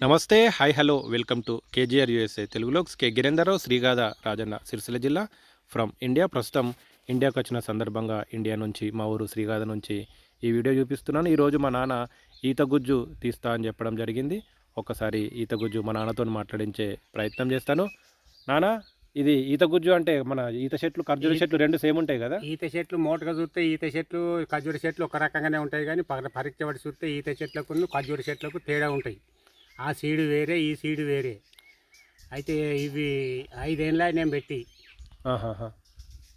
నమస్తే hi hello welcome to KGR USA తెలుగులో K. గిరేందర్రావు శ్రీగాథ Rajanna Sircilla జిల్లా ఫ్రమ్ ఇండియా. ప్రస్తుతం ఇండియాకి వచ్చిన సందర్భంగా ఇండియా నుంచి మా ఊరు శ్రీగాథ నుంచి ఈ వీడియో చూపిస్తున్నాను. ఈరోజు మా నాన్న ఈత గుజ్జు తీస్తా అని చెప్పడం జరిగింది. ఒకసారి ఈత గుజ్జు మా నాన్నతో మాట్లాడించే ప్రయత్నం చేస్తాను. నాన్న ఇది ఈత గుజ్జు అంటే మన ఈత చెట్లు ఖర్జూర చెట్లు రెండు సేమ్ ఉంటాయి కదా? ఈత చెట్లు మోటగా చూస్తే ఈత చెట్లు ఖర్జూర చెట్లు ఒక రకంగానే ఉంటాయి కానీ పరీక్ష పడి చూస్తే ఈత చెట్లకు ఖర్జూర చెట్లకు తేడా ఉంటాయి. ఆ సీడు వేరే ఈ సీడు వేరే అయితే ఇవి ఐదేళ్ళ నేను పెట్టి.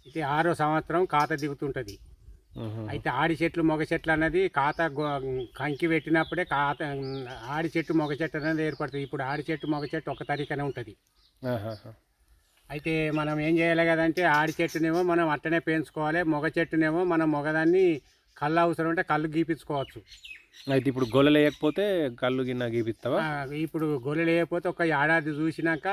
అయితే ఆరో సంవత్సరం ఖాతా దిగుతుంటుంది. అయితే ఆడి చెట్లు మొగ చెట్లు అన్నది ఖాతా కంకి పెట్టినప్పుడే ఖాతా ఆడి చెట్టు మొగ చెట్టు అనేది ఏర్పడుతుంది ఇప్పుడు ఆడి చెట్టు మొగ చెట్టు ఒక తరీకనే ఉంటుంది. అయితే మనం ఏం చేయాలి కదంటే ఆడి చెట్టునేమో మనం అట్టనే పెంచుకోవాలి మొగ చెట్టునేమో మనం మొగదాన్ని కళ్ళు అవసరం ఉంటే కళ్ళు గీపించుకోవచ్చు. అయితే ఇప్పుడు గొల్లలు వేయకపోతే కళ్ళు గిన్నె గీపిస్తావా? ఇప్పుడు గొల్లలు వేయకపోతే ఒక ఏడాది చూసినాక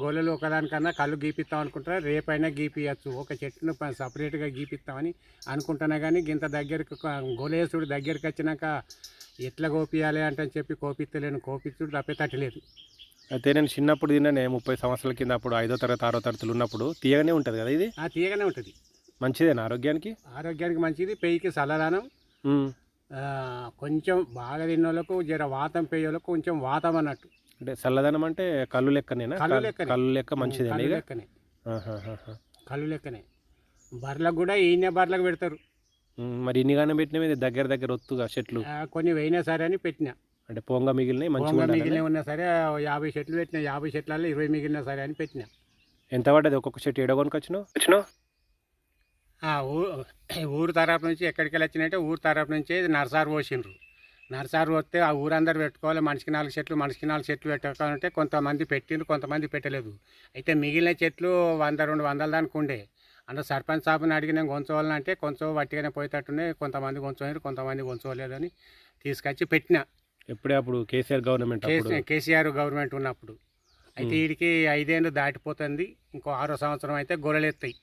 గొల్లలు ఒకదానికన్నా కళ్ళు గీపిస్తాం అనుకుంటారా? రేపైనా గీపియచ్చు. ఒక చెట్టును సపరేట్గా గీపిస్తామని అనుకుంటున్నా కానీ ఇంత దగ్గరికి గొలేసుడు దగ్గరికి వచ్చినాక ఎట్లా కోపియాలి అంటే చెప్పి కోపిస్తలేను కోపించుడు తప్పే తట్టలేదు. అయితే నేను చిన్నప్పుడు తిన్నానే ముప్పై సంవత్సరాల కింద అప్పుడు ఐదో తరగతి ఆరో తరగతులు ఉన్నప్పుడు. తీయగానే ఉంటుంది కదా ఇది? ఆ తీయగానే ఉంటుంది. మంచిదేనా ఆరోగ్యానికి? ఆరోగ్యానికి మంచిది పెయికి చల్లదానం కొంచెం బాగా తిన్న వాళ్ళకు జర వాతం పేయోళ్ళకు కొంచెం వాతం అన్నట్టు అంటే చల్లదనం అంటే కళ్ళు లెక్కనేనా? కళ్ళు కల్- లెక్కనే. కళ్ళు లెక్క మంచిదేనా లెక్కనే. కళ్ళు లెక్కనే. బర్రెలకు కూడా ఈయన బర్రెలకు పెడతారు. మరి ఇన్నిగానే పెట్టినవి దగ్గర దగ్గర ఒత్తుగా చెట్లు? కొన్ని వేయినా సరే అని పెట్టిన. అంటే పొంగ మిగిలినవి మంచిగా. మిగిలిన ఉన్నా సరే యాభై చెట్లు పెట్టిన యాభై చెట్లలో ఇరవై మిగిలిన సరే అని పెట్టిన. ఎంత పడ్డది ఒక్కొక్క చెట్టు? ఎడగొనికి వచ్చినావు ఊరు తరపు నుంచి ఎక్కడికి వెళ్ళి వచ్చినట్టే ఊరు తరపు నుంచి నర్సారు పోసిండ్రు. నర్సారు వస్తే ఆ ఊరందరూ పెట్టుకోవాలి మనిషికి నాలుగు చెట్లు మనిషికి నాలుగు చెట్లు పెట్టుకోవాలంటే కొంతమంది పెట్టిండ్రు కొంతమంది పెట్టలేదు. అయితే మిగిలిన చెట్లు వంద రెండు వందల దానికి ఉండే. అంటే సర్పంచ్ సాబుని అడిగి నేను కొంచోవాలంటే కొంచెం వట్టిగానే పోయేటట్టునే కొంతమంది కొంచెం కొంతమంది కొంచోలేదని తీసుకొచ్చి పెట్టిన. ఎప్పుడే అప్పుడు కేసీఆర్ గవర్నమెంట్ కేసీఆర్ గవర్నమెంట్ ఉన్నప్పుడు. అయితే. వీడికి ఐదేళ్ళు దాటిపోతుంది ఇంకో ఆరో సంవత్సరం అయితే గొర్రెలు ఎత్తాయి.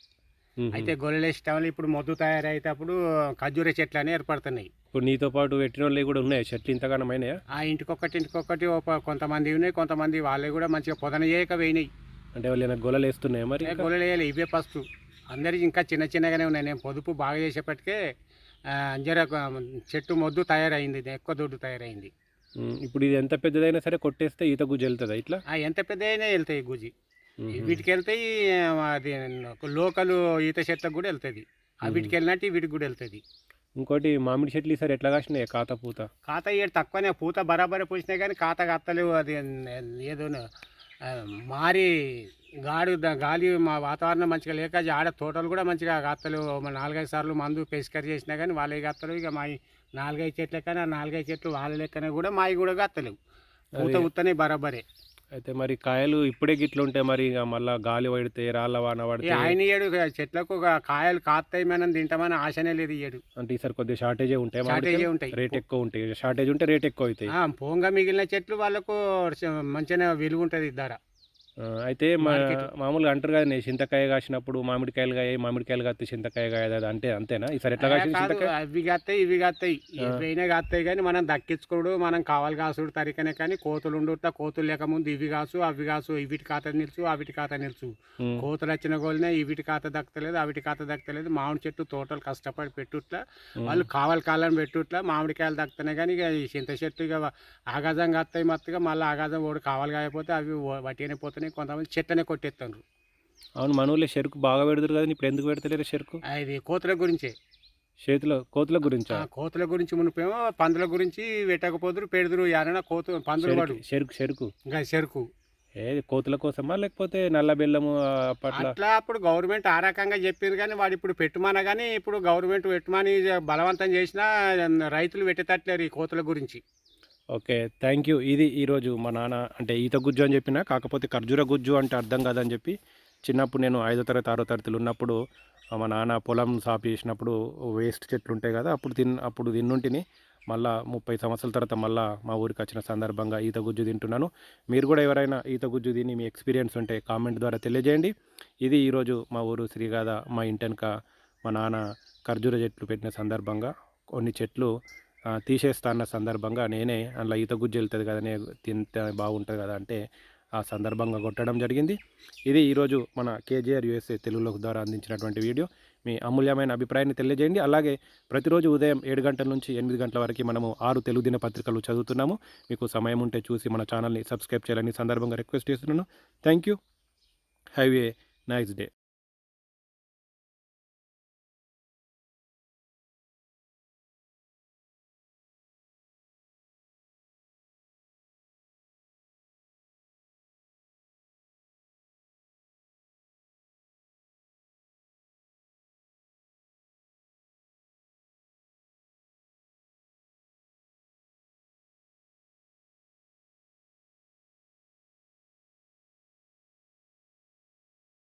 అయితే గొర్రెలు వేసే వల్ల ఇప్పుడు మొద్దు తయారైతేప్పుడు ఖర్జూర చెట్లు అనేవి ఏర్పడుతున్నాయి. ఇప్పుడు నీతో పాటు పెట్టిన వాళ్ళు కూడా ఉన్నాయి. చెట్లు ఇంతగానం అయినాయా? ఆ ఇంటికొకటి ఇంటికొకటి ఒక కొంతమంది ఉన్నాయి. కొంతమంది వాళ్ళే కూడా మంచిగా పొదన చేయక వేయినాయి. అంటే వాళ్ళు గొల్లలు వేస్తున్నాయా మరి? గొర్రెలు వేయాలి ఇవే ఫస్ట్. అందరికి ఇంకా చిన్న చిన్నగానే ఉన్నాయి. నేను పొదుపు బాగా చేసేపటికే ఆ, జర ఒక చెట్టు మొద్దు తయారైంది. ఎక్కువ దొడ్డు తయారైంది. ఇప్పుడు ఇది ఎంత పెద్దదైనా సరే కొట్టేస్తే ఈత గుజ్జు వెళ్తుందా ఇట్లా? ఎంత పెద్ద అయినా వెళ్తాయి గుజి ఉహు. వీటికి వెళ్తాయి అది లోకల్ ఈత చెట్లకు కూడా వెళ్తుంది. ఆ వీటికి వెళ్ళినట్టు వీటికి కూడా వెళ్తుంది. ఇంకోటి మామిడి చెట్లు ఈసారి ఎట్లా కాసినాయి కాత పూత? ఖాతా ఏడు తక్కువనే పూత బరాబరి పూసినా కానీ ఖాతా కత్తలేవు అది ఏదో మారి గాడి గాలి మా వాతావరణం మంచిగా లేక ఆడ తోటలు కూడా మంచిగా కాత్తలేవు మా నాలుగైదు సార్లు మందు పెస్కరి చేసినా కానీ వాళ్ళే కత్తలేవు ఇక మా నాలుగైదు చెట్ల కానీ ఆ నాలుగైదు చెట్లు వాళ్ళ లెక్కనే కూడా మావి కూడా కత్తలేవు. పూత. ఉత్తనే బరాబరే. అయితే మరి కాయలు ఇప్పుడే గిట్ల ఉంటే మరి ఇక మళ్ళా గాలి పడితే రాళ్ళ వాన పడితే ఆయన ఇయ్యడు చెట్లకు ఒక కాయలు కాస్తాయి మనం తింటామని ఆశనే లేదు ఇయ్యడు. అంటే ఈసారి కొద్దిగా షార్టేజే ఉంటాయి షార్టేజే ఉంటాయి. రేట్ ఎక్కువ ఉంటాయి. షార్టేజ్ ఉంటే రేట్ ఎక్కువ అవుతాయి. పోంగా మిగిలిన చెట్లు వాళ్ళకు మంచిగా విలువ ఉంటుంది ధర. అయితే మా. మామూలుగా అంటారు కదా నేను చింతకాయ కాసినప్పుడు మామిడికాయలు కాయ మామిడికాయలు కాస్తే చింతకాయ కాయ అది అంటే అంతేనా? ఈసారి ఎట్లా అవి కాస్తాయి ఇవి కాస్తాయి. ఎవరైనా కాస్తాయి కానీ మనం దక్కించుకోడు మనం కావాలి కాసుడు తరికనే కానీ కోతులు ఉండుట కోతులు లేకముందు ఇవి కాసు అవి కాసు ఇవిటి ఖాతా నిలుచు అవిటి ఖాతా నిలుచు కోతులు వచ్చిన గోలినే ఇవిటి ఖాతా దక్కలేదు అవిటి ఖాతా దక్కలేదు మామిడి చెట్టు తోటలు కష్టపడి పెట్టుట్లా. వాళ్ళు కావాలి కాలని పెట్టుట్లా మామిడికాయలు దక్కుతున్నాయి కానీ ఇక చింత చెట్టు ఇక ఆగాజం కాస్తాయి మత్తుగా మళ్ళీ ఆగాజం ఓడి కావాలి కాకపోతే అవి వట్టిగానే పోతున్నాయి. కొంతమంది చెట్టనే కొట్టేస్తారు అవును మన ఊళ్ళో చెరుకు బాగా పెడతారు కదా ఇప్పుడు ఎందుకు పెడతలేరు చెరుకు? ఇది కోతుల గురించే. చేతిలో కోతుల గురించా? ఆ కోతుల గురించి మునిపేమో పందుల గురించి పెట్టకపోదురు పెడుదురు యారైనా కోతు పందులు పడు చెరుకు చెరుకు? ఇంకా చెరుకు. ఏది కోతుల కోసమా లేకపోతే నల్ల బెల్లము అట్లా అప్పుడు గవర్నమెంట్ ఆ రకంగా చెప్పింది కానీ వాడు ఇప్పుడు పెట్టుమన కానీ ఇప్పుడు గవర్నమెంట్ పెట్టుమని బలవంతం చేసినా రైతులు పెట్టేటట్లేరు ఈ కోతుల గురించి. ఓకే. థ్యాంక్ యూ ఇది ఈరోజు మా నాన్న అంటే ఈత గుజ్జు అని చెప్పిన కాకపోతే ఖర్జూర గుజ్జు అంటే అర్థం కాదని చెప్పి చిన్నప్పుడు నేను ఐదో తరగతి ఆరో తరగతిలో ఉన్నప్పుడు మా నాన్న పొలం సాపు చేసినప్పుడు వేస్ట్ చెట్లు ఉంటాయి కదా అప్పుడు తిన్ అప్పుడు తిన్నుంటిని. మళ్ళా ముప్పై సంవత్సరాల తర్వాత మళ్ళా మా ఊరికి వచ్చిన సందర్భంగా ఈత గుజ్జు తింటున్నాను. మీరు కూడా ఎవరైనా ఈత గుజ్జు తిని మీ ఎక్స్పీరియన్స్ ఉంటే కామెంట్ ద్వారా తెలియజేయండి. ఇది ఈరోజు మా ఊరు శ్రీగాథ మా ఇంటెనక మా నాన్న ఖర్జూర చెట్లు పెట్టిన సందర్భంగా కొన్ని చెట్లు తీసేస్తా అన్న సందర్భంగా నేనే అందులో ఈత గుజ్జు వెళ్తుంది కదా నేను తింటే బాగుంటుంది కదా అంటే ఆ సందర్భంగా కొట్టడం జరిగింది. ఇది ఈరోజు మన కేజీఆర్ యూఎస్ఏ తెలుగులో ద్వారా అందించినటువంటి వీడియో. మీ అమూల్యమైన అభిప్రాయాన్ని తెలియజేయండి. అలాగే ప్రతిరోజు ఉదయం ఏడు గంటల నుంచి ఎనిమిది గంటల వరకు మనము ఆరు తెలుగు దినపత్రికలు చదువుతున్నాము. మీకు సమయం ఉంటే చూసి మన ఛానల్ని సబ్స్క్రైబ్ చేయాలని సందర్భంగా రిక్వెస్ట్ చేస్తున్నాను. Thank you. Have a nice day.